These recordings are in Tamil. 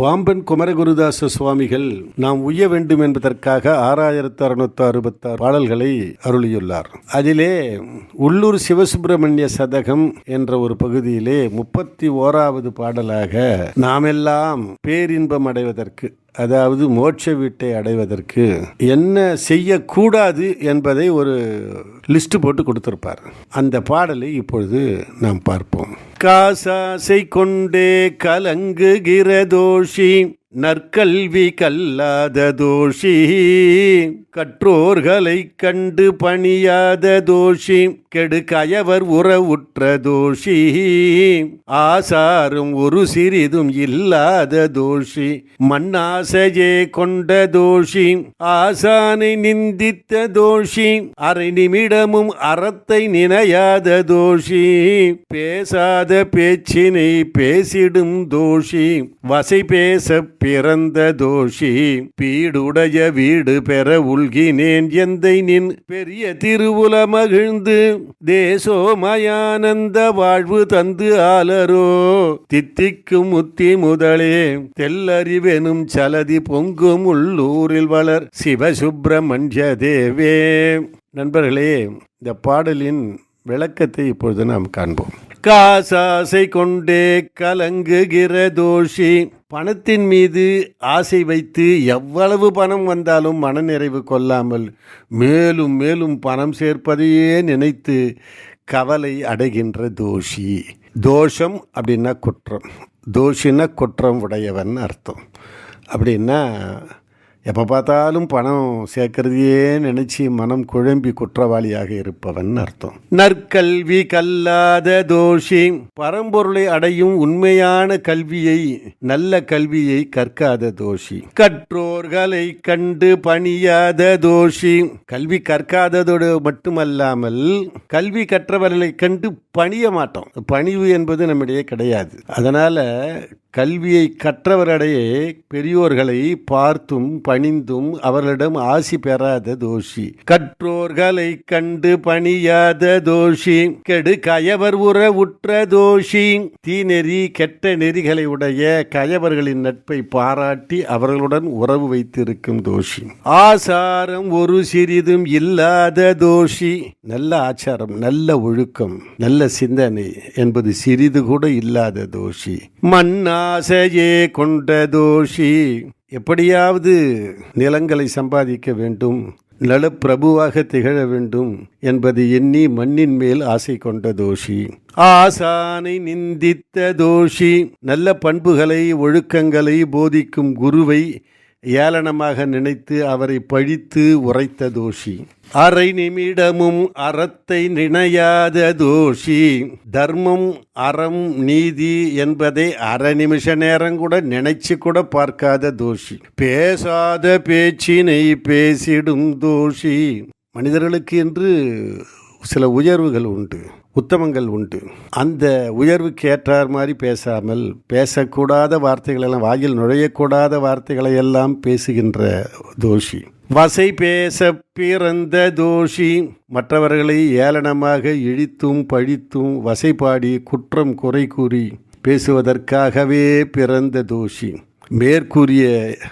பாம்பன் குமரகுருதாச சுவாமிகள் நாம் உய்ய வேண்டும் என்பதற்காக ஆறாயிரத்து அறுநூத்தி அறுபத்தாறு பாடல்களை அருளியுள்ளார். அதிலே உள்ளூர் சிவசுப்பிரமணிய சதகம் என்ற ஒரு பகுதியிலே முப்பத்தி ஓராவது பாடலாக நாமெல்லாம் பேரின்பம் அடைவதற்கு அதாவது மோட்ச வீட்டை அடைவதற்கு என்ன செய்யக்கூடாது என்பதை ஒரு லிஸ்ட் போட்டு கொடுத்திருப்பார். அந்த பாடலை இப்பொழுது நாம் பார்ப்போம். காசாசை கொண்டே கலங்குகிற தோஷி நற்கல்வி கல்லாத தோஷி கற்றோர்களை கண்டு பணியாத தோஷி கெடு கயவர் உறவுற்ற தோஷி ஆசாரும் ஒரு சிறிதும் இல்லாத தோஷி மண்ணாசையே கொண்ட தோஷி ஆசானை நிந்தித்த தோஷி அரை நிமிடமும் அறத்தை நினையாத தோஷி பேசாத பேச்சினை பேசிடும் தோஷி வசை பேச பிறந்த தோஷி பீடுடைய வீடு பெற உள்கினேன் எந்தை நின். பெரிய திருவுல மகிழ்ந்து தேசோமயானந்த வாழ்வு தந்து ஆலரோ. தித்திக்கும் முத்தி முதலே தெல்லறிவெனும் சலதி பொங்கும் உள்ளூரில் வளர் சிவசுப்பிரமணிய தேவே. நண்பர்களே இந்த பாடலின் விளக்கத்தை இப்பொழுது நாம் காண்போம். காசாசை கொண்டே கலங்குகிற தோஷி பணத்தின் மீது ஆசை வைத்து எவ்வளவு பணம் வந்தாலும் மனநிறைவு கொள்ளாமல் மேலும் மேலும் பணம் சேர்ப்பதையே நினைத்து கவலை அடைகின்ற தோஷி. தோஷம் அப்படின்னா குற்றம். தோஷின்னா குற்றம் உடையவன் அர்த்தம். அப்படின்னா எப்போ பார்த்தாலும் பணம் சேர்க்கறதையே நினைச்சு மனம் குழம்பி குற்றவாளியாக இருப்பவன் அர்த்தம். நற்கல்வி கல்லாத தோஷி. பரம்பொருளை அடையும் உண்மையான கல்வியை நல்ல கல்வியை கற்காத தோஷி. கற்றோர்களை கண்டு பணியாத தோஷி. கல்வி கற்காததோடு மட்டுமல்லாமல் கல்வி கற்றவர்களை கண்டு பணிய மாட்டோம். பணிவு என்பது நம்மிடையே கிடையாது. அதனால கல்வியை கற்றவரிடையே பெரியோர்களை பார்த்தும் பணிந்தும் அவர்களிடம் ஆசி பெறாத தோஷி. கற்றோர்களை கண்டு பணியாத தோஷி. கெடு கயவர் உற உற்ற தோஷி. தீநெறி கெட்ட நெறிகளை உடைய கயவர்களின் நட்பை பாராட்டி அவர்களுடன் உறவு வைத்திருக்கும் தோஷி. ஆசாரம் ஒரு சிறிதும் இல்லாத தோஷி. நல்ல ஆச்சாரம் நல்ல ஒழுக்கம் நல்ல சிந்தனை என்பது சிறிது கூட இல்லாத தோஷி. மண்ணாசையே கொண்ட தோஷி. எப்படியாவது நிலங்களை சம்பாதிக்க வேண்டும் நலப்பிரபுவாக திகழ வேண்டும் என்பது எண்ணி மண்ணின் மேல் ஆசை கொண்ட தோஷி. ஆசானை நிந்தித்த தோஷி. நல்ல பண்புகளை ஒழுக்கங்களை போதிக்கும் குருவை ஏளனமாக நினைத்து அவரை பழித்து உரைத்த தோஷி. அரை நிமிடமும் அறத்தை நினையாத தோஷி. தர்மம் அறம் நீதி என்பதை அரை நிமிஷ நேரம் கூட நினைச்சு கூட பார்க்காத தோஷி. பேசாத பேச்சினை பேசிடும் தோஷி. மனிதர்களுக்கு என்று சில உயர்வுகள் உண்டு. உத்தமங்கள் உண்டு. அந்த உயர்வுக்கு ஏற்றார் மாதிரி பேசாமல் பேசக்கூடாத வார்த்தைகளெல்லாம் வாயில் நுழையக்கூடாத வார்த்தைகளை எல்லாம் பேசுகின்ற தோஷி. வசை பேச பிறந்த தோஷி மற்றவர்களை ஏளனமாக இழித்தும் பழித்தும் வசைபாடி குற்றம் குறை கூறி பேசுவதற்காகவே பிறந்த தோஷி. மேற்கூறிய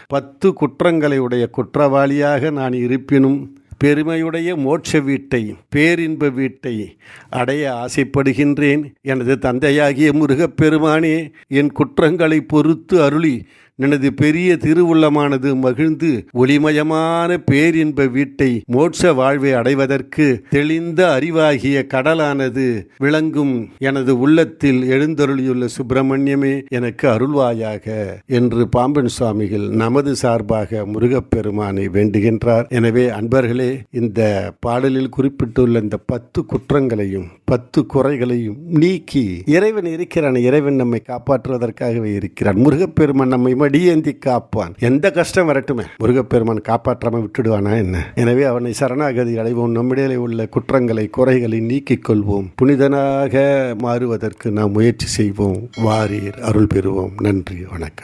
பத்து குற்றங்களை உடைய குற்றவாளியாக நான் இருப்பினும் பெருமையுடைய மோட்ச வீட்டை பேரின்ப வீட்டை அடைய ஆசைப்படுகின்றேன். எனது தந்தையாகிய முருகப்பெருமானே என் குற்றங்களை பொறுத்து அருளி எனது பெரிய திருவுள்ளமானது மகிழ்ந்து ஒளிமயமான பேரின்ப வீட்டை மோட்ச வாழ்வை அடைவதற்கு தெளிந்த அறிவாகிய கடலானது விளங்கும் எனது உள்ளத்தில் எழுந்தருளியுள்ள சுப்பிரமணியமே எனக்கு அருள்வாயாக என்று பாம்பன் சுவாமிகள் நமது சார்பாக முருகப்பெருமானை வேண்டுகின்றார். எனவே அன்பர்களே இந்த பாடலில் குறிப்பிட்டுள்ள இந்த பத்து குற்றங்களையும் பத்து குறைகளையும் நீக்கி இறைவன் இருக்கிறான். இறைவன் நம்மை காப்பாற்றுவதற்காகவே இருக்கிறான். முருகப்பெருமான் நம்மை மடியேந்தி காப்பான். எந்த கஷ்டம் வரட்டுமே. முருகப்பெருமான் காப்பாற்றாம விட்டுடுவானா என்ன? எனவே அவனை சரணாகதி அடைவோம். நம்மிடையிலே உள்ள குற்றங்களை குறைகளை நீக்கிக் கொள்வோம். புனிதனாக மாறுவதற்கு நாம் முயற்சி செய்வோம். வாரீர் அருள் பெறுவோம். நன்றி. வணக்கம்.